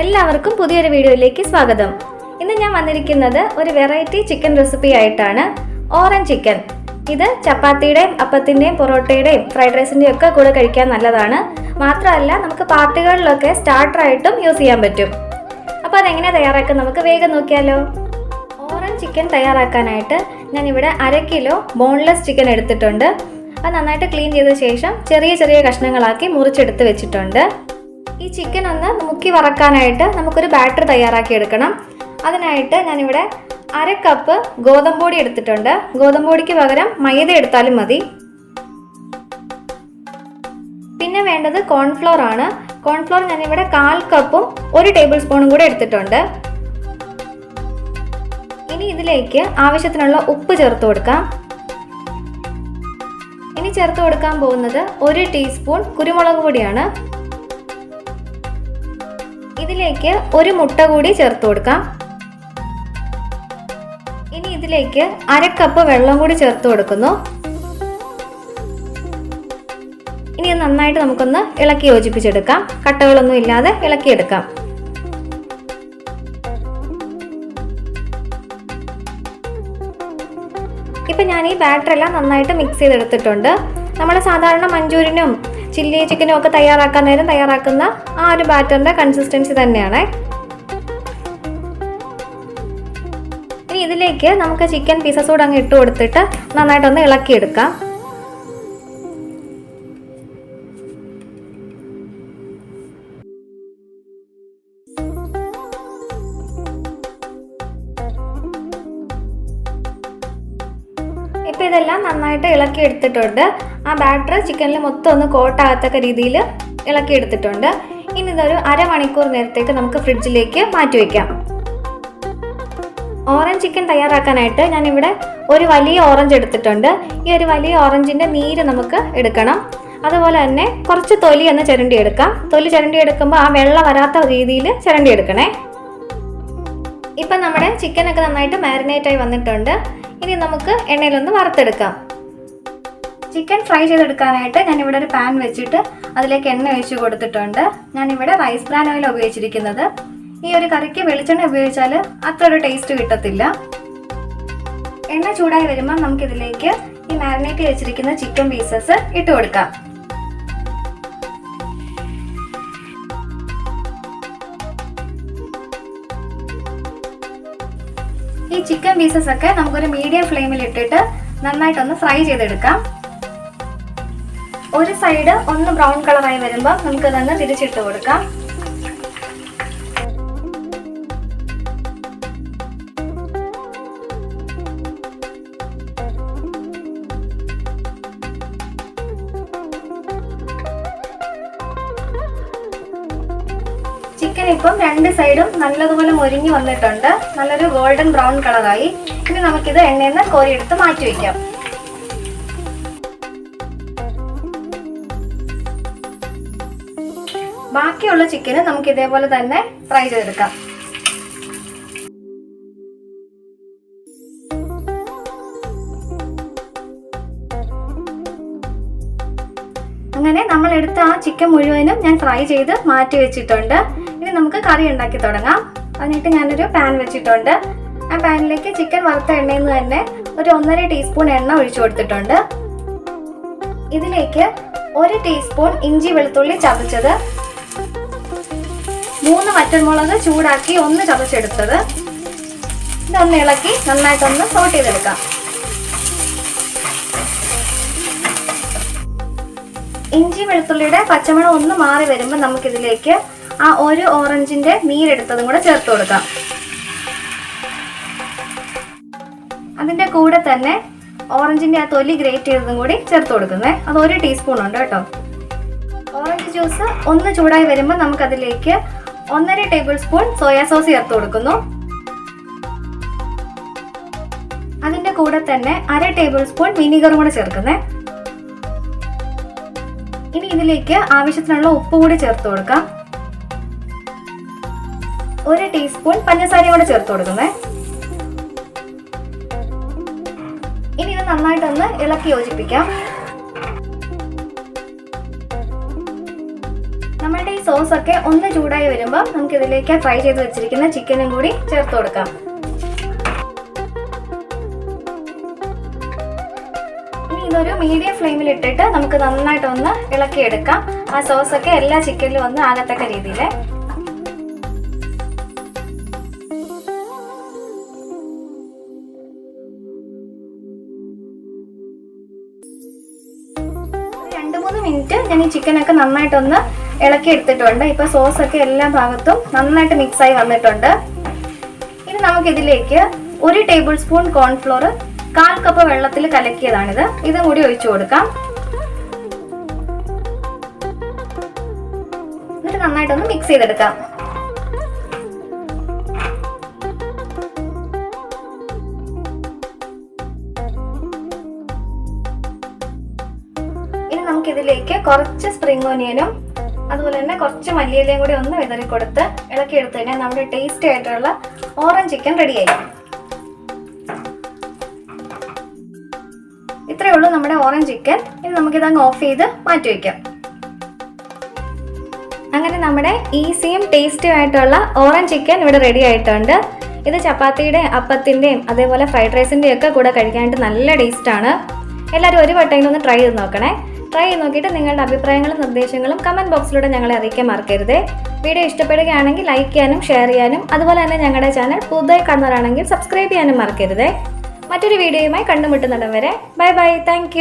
എല്ലാവർക്കും പുതിയൊരു വീഡിയോയിലേക്ക് സ്വാഗതം. ഇന്ന് ഞാൻ വന്നിരിക്കുന്നത് ഒരു വെറൈറ്റി ചിക്കൻ റെസിപ്പി ആയിട്ടാണ്. ഓറഞ്ച് ചിക്കൻ ഇത് ചപ്പാത്തിയുടെയും അപ്പത്തിന്റെയും പൊറോട്ടയുടെയും ഫ്രൈഡ് റൈസിന്റെയും ഒക്കെ കൂടെ കഴിക്കാൻ നല്ലതാണ്. മാത്രമല്ല നമുക്ക് പാർട്ടികളിലൊക്കെ സ്റ്റാർട്ടറായിട്ടും യൂസ് ചെയ്യാൻ പറ്റും. അപ്പോൾ അതെങ്ങനെ തയ്യാറാക്കാൻ? നമുക്ക് വേഗം നോക്കിയാലോ. ഓറഞ്ച് ചിക്കൻ തയ്യാറാക്കാനായിട്ട് ഞാൻ ഇവിടെ അര കിലോ ബോൺലെസ് ചിക്കൻ എടുത്തിട്ടുണ്ട്. അത് നന്നായിട്ട് ക്ലീൻ ചെയ്ത ശേഷം ചെറിയ ചെറിയ കഷ്ണങ്ങളാക്കി മുറിച്ചെടുത്ത് വെച്ചിട്ടുണ്ട്. ഈ ചിക്കൻ ഒന്ന് മുക്കി വറക്കാനായിട്ട് നമുക്കൊരു ബാറ്റർ തയ്യാറാക്കി എടുക്കണം. അതിനായിട്ട് ഞാനിവിടെ അര കപ്പ് ഗോതമ്പൊടി എടുത്തിട്ടുണ്ട്. ഗോതമ്പൊടിക്ക് പകരം മൈദ എടുത്താലും മതി. പിന്നെ വേണ്ടത് കോൺഫ്ലോർ ആണ്. കോൺഫ്ലോർ ഞാനിവിടെ കാൽ കപ്പും ഒരു ടേബിൾ സ്പൂണും കൂടെ എടുത്തിട്ടുണ്ട്. ഇനി ഇതിലേക്ക് ആവശ്യത്തിനുള്ള ഉപ്പ് ചേർത്ത് കൊടുക്കാം. ഇനി ചേർത്ത് കൊടുക്കാൻ പോകുന്നത് ഒരു ടീസ്പൂൺ കുരുമുളക് പൊടിയാണ്. ഇതിലേക്ക് ഒരു മുട്ട കൂടി ചേർത്ത് കൊടുക്കാം. ഇനി ഇതിലേക്ക് അര കപ്പ് വെള്ളം കൂടി ചേർത്ത് കൊടുക്കുന്നു. ഇനി നന്നായിട്ട് നമുക്കൊന്ന് ഇളക്കി യോജിപ്പിച്ചെടുക്കാം. കട്ടകളൊന്നും ഇല്ലാതെ ഇളക്കിയെടുക്കാം. ഇപ്പം ഞാൻ ഈ ബാറ്റർ എല്ലാം നന്നായിട്ട് മിക്സ് ചെയ്തെടുത്തിട്ടുണ്ട്. നമ്മൾ സാധാരണ മഞ്ചൂരിനും ചില്ലി ചിക്കനും ഒക്കെ തയ്യാറാക്കാൻ നേരം തയ്യാറാക്കുന്ന ആ ഒരു ബാറ്ററിന്റെ കൺസിസ്റ്റൻസി തന്നെയാണ്. ഇനി ഇതിലേക്ക് നമുക്ക് ചിക്കൻ പീസസ് കൂടെ അങ്ങ് ഇട്ട് കൊടുത്തിട്ട് നന്നായിട്ടൊന്ന് ഇളക്കിയെടുക്കാം. ഇതെല്ലാം നന്നായിട്ട് ഇളക്കി എടുത്തിട്ടുണ്ട് ആ ബാറ്റർ ചിക്കനിൽ മൊത്തം ഒന്ന് കോട്ടാകത്തക്ക രീതിയിൽ ഇളക്കി എടുത്തിട്ടുണ്ട് ഇനി ഇതൊരു അരമണിക്കൂർ നേരത്തേക്ക് നമുക്ക് ഫ്രിഡ്ജിലേക്ക് മാറ്റി വയ്ക്കാം ഓറഞ്ച് ചിക്കൻ തയ്യാറാക്കാനായിട്ട് ഞാനിവിടെ ഒരു വലിയ ഓറഞ്ച് എടുത്തിട്ടുണ്ട്. ഈ ഒരു വലിയ ഓറഞ്ചിന്റെ നീര് നമുക്ക് എടുക്കണം. അതുപോലെ തന്നെ കുറച്ച് തൊലി ഒന്ന് ചിരണ്ടി എടുക്കാം തൊലി ചിരണ്ടി എടുക്കുമ്പോൾ ആ വെള്ളം വരാത്ത രീതിയിൽ ചിരണ്ടി എടുക്കണേ ഇപ്പം നമ്മുടെ ചിക്കനൊക്കെ നന്നായിട്ട് മാരിനേറ്റ് ആയി വന്നിട്ടുണ്ട്. ഇനി നമുക്ക് എണ്ണയിലൊന്ന് വറുത്തെടുക്കാം. ചിക്കൻ ഫ്രൈ ചെയ്തെടുക്കാനായിട്ട് ഞാൻ ഇവിടെ ഒരു പാൻ വെച്ചിട്ട് അതിലേക്ക് എണ്ണ ഒഴിച്ച് കൊടുത്തിട്ടുണ്ട്. ഞാനിവിടെ റൈസ് ബ്രാൻ ഓയിൽ ഉപയോഗിച്ചിരിക്കുന്നത്. ഈ ഒരു കറിക്ക് വെളിച്ചെണ്ണ ഉപയോഗിച്ചാൽ അത്ര ഒരു ടേസ്റ്റ് കിട്ടത്തില്ല. എണ്ണ ചൂടായി വരുമ്പോൾ നമുക്കിതിലേക്ക് ഈ മാരിനേറ്റ് വെച്ചിരിക്കുന്ന ചിക്കൻ പീസസ് ഇട്ട് കൊടുക്കാം. ഈ ചിക്കൻ പീസസ് ഒക്കെ നമുക്കൊരു മീഡിയം ഫ്ലെയിമിൽ ഇട്ടിട്ട് നന്നായിട്ടൊന്ന് ഫ്രൈ ചെയ്തെടുക്കാം. ഒരു സൈഡ് ഒന്ന് ബ്രൗൺ കളറായി വരുമ്പോൾ നമുക്ക് ഇതൊന്ന് തിരിച്ചിട്ട് കൊടുക്കാം. ചിക്കൻ ഇപ്പം രണ്ട് സൈഡും നല്ലതുപോലെ മൊരിഞ്ഞു വന്നിട്ടുണ്ട്. നല്ലൊരു ഗോൾഡൻ ബ്രൗൺ കളറായി ഇനി നമുക്കിത് എണ്ണയിൽ നിന്ന് കോരിയെടുത്ത് മാറ്റി വയ്ക്കാം. ബാക്കിയുള്ള ചിക്കന് നമുക്ക് ഇതേപോലെ തന്നെ ഫ്രൈ ചെയ്തെടുക്കാം. അങ്ങനെ നമ്മൾ എടുത്ത ആ ചിക്കൻ മുഴുവനും ഞാൻ ഫ്രൈ ചെയ്ത് മാറ്റി വെച്ചിട്ടുണ്ട്. ഇനി നമുക്ക് കറി ഉണ്ടാക്കി തുടങ്ങാം. അതിനായിട്ട് ഞാനൊരു പാൻ വെച്ചിട്ടുണ്ട്. ആ പാനിലേക്ക് ചിക്കൻ വറുത്ത എണ്ണയിൽ നിന്ന് തന്നെ ഒരു ഒന്നര ടീസ്പൂൺ എണ്ണ ഒഴിച്ചു കൊടുത്തിട്ടുണ്ട്. ഇതിലേക്ക് ഒരു ടീസ്പൂൺ ഇഞ്ചി വെളുത്തുള്ളി ചതച്ചത് മൂന്ന് വറ്റൽമുളക് ചൂടാക്കി ഒന്ന് ചതച്ചെടുത്തത്. ഇതൊന്ന് ഇളക്കി നന്നായിട്ടൊന്ന് സോട്ട് ചെയ്തെടുക്കാം. ഇഞ്ചി വെളുത്തുള്ളിയുടെ പച്ചമണം ഒന്ന് മാറി വരുമ്പോൾ നമുക്കിതിലേക്ക് ആ ഒരു ഓറഞ്ചിന്റെ നീരെടുത്തതും കൂടെ ചേർത്ത് കൊടുക്കാം. അതിന്റെ കൂടെ തന്നെ ഓറഞ്ചിന്റെ ആ തൊലി ഗ്രേറ്റ് ചെയ്തതും കൂടി ചേർത്ത് കൊടുക്കുന്നേ. അത് ഒരു ടീസ്പൂൺ ഉണ്ട് കേട്ടോ. ഓറഞ്ച് ജ്യൂസ് ഒന്ന് ചൂടായി വരുമ്പോൾ നമുക്കതിലേക്ക് ഒന്നര ടേബിൾ സ്പൂൺ സോയാ സോസ് ചേർത്ത് കൊടുക്കുന്നു. അതിന്റെ കൂടെ തന്നെ അര ടേബിൾ സ്പൂൺ വിനീഗറും കൂടെ ചേർക്കുന്നേ. ഇനി ഇതിലേക്ക് ആവശ്യത്തിനുള്ള ഉപ്പ് കൂടി ചേർത്ത് കൊടുക്കാം. ഒരു ടീസ്പൂൺ പഞ്ചസാരയും കൂടെ ചേർത്ത് കൊടുക്കുന്നേ. ഇനി ഇത് നന്നായിട്ടൊന്ന് ഇളക്കി യോജിപ്പിക്കാം. നമ്മുടെ ഈ സോസ് ഒക്കെ ഒന്ന് ചൂടായി വരുമ്പോൾ നമുക്ക് ഇതിലേക്ക് ഫ്രൈ ചെയ്ത് വെച്ചിരിക്കുന്ന ചിക്കനും കൂടി ചേർത്ത് കൊടുക്കാം. ഇനി ഇതൊരു മീഡിയം ഫ്ലെയിമിൽ ഇട്ടിട്ട് നമുക്ക് നന്നായിട്ടൊന്ന് ഇളക്കിയെടുക്കാം. ആ സോസ് ഒക്കെ എല്ലാ ചിക്കനിലും ഒന്ന് ആകത്തക്ക രീതിയിൽ രണ്ട് മൂന്ന് മിനിറ്റ് ഞാൻ ഈ ചിക്കനൊക്കെ നന്നായിട്ടൊന്ന് ഇളക്കി എടുത്തിട്ടുണ്ട്. ഇപ്പൊ സോസ് ഒക്കെ എല്ലാ ഭാഗത്തും നന്നായിട്ട് മിക്സ് ആയി വന്നിട്ടുണ്ട്. ഇനി നമുക്കിതിലേക്ക് ഒരു ടേബിൾ സ്പൂൺ കോൺഫ്ലോർ കാൽ കപ്പ് വെള്ളത്തിൽ കലക്കിയതാണിത്. ഇതും കൂടി ഒഴിച്ചു കൊടുക്കാം. എന്നിട്ട് നന്നായിട്ടൊന്ന് മിക്സ് ചെയ്തെടുക്കാം. ഇനി നമുക്കിതിലേക്ക് കുറച്ച് സ്പ്രിംഗ് ഓനിയനും അതുപോലെ തന്നെ കുറച്ച് മല്ലിയിലയും കൂടി ഒന്ന് വിതറി കൊടുത്ത് ഇളക്കി എടുത്തു കഴിഞ്ഞാൽ നമ്മുടെ ടേസ്റ്റി ആയിട്ടുള്ള ഓറഞ്ച് ചിക്കൻ റെഡിയായി ഇത്രയേ ഉള്ളൂ നമ്മുടെ ഓറഞ്ച് ചിക്കൻ ഇനി നമുക്കിത് അങ്ങ് ഓഫ് ചെയ്ത് മാറ്റി വയ്ക്കാം അങ്ങനെ നമ്മുടെ ഈസിയും ടേസ്റ്റിയും ആയിട്ടുള്ള ഓറഞ്ച് ചിക്കൻ ഇവിടെ റെഡി ആയിട്ടുണ്ട്. ഇത് ചപ്പാത്തിയുടെയും അപ്പത്തിന്റെയും അതേപോലെ ഫ്രൈഡ് റൈസിന്റെയും ഒക്കെ കൂടെ കഴിക്കാനായിട്ട് നല്ല ടേസ്റ്റാണ് എല്ലാവരും ഒരു വട്ടമെങ്കിലും ഒന്ന് ട്രൈ ചെയ്ത് നോക്കണേ. ട്രൈ ചെയ്ത് നോക്കിയിട്ട് നിങ്ങളുടെ അഭിപ്രായങ്ങളും നിർദ്ദേശങ്ങളും കമന്റ് ബോക്സിലൂടെ ഞങ്ങളെ അറിയിക്കാൻ മറക്കരുത്. വീഡിയോ ഇഷ്ടപ്പെടുകയാണെങ്കിൽ ലൈക്ക് ചെയ്യാനും ഷെയർ ചെയ്യാനും അതുപോലെ തന്നെ ഞങ്ങളുടെ ചാനൽ പുതുതായി കാണുന്നവരാണെങ്കിൽ സബ്സ്ക്രൈബ് ചെയ്യാനും മറക്കരുത്. മറ്റൊരു വീഡിയോയുമായി കണ്ടുമുട്ടുന്നിടം വരെ ബൈ ബൈ താങ്ക്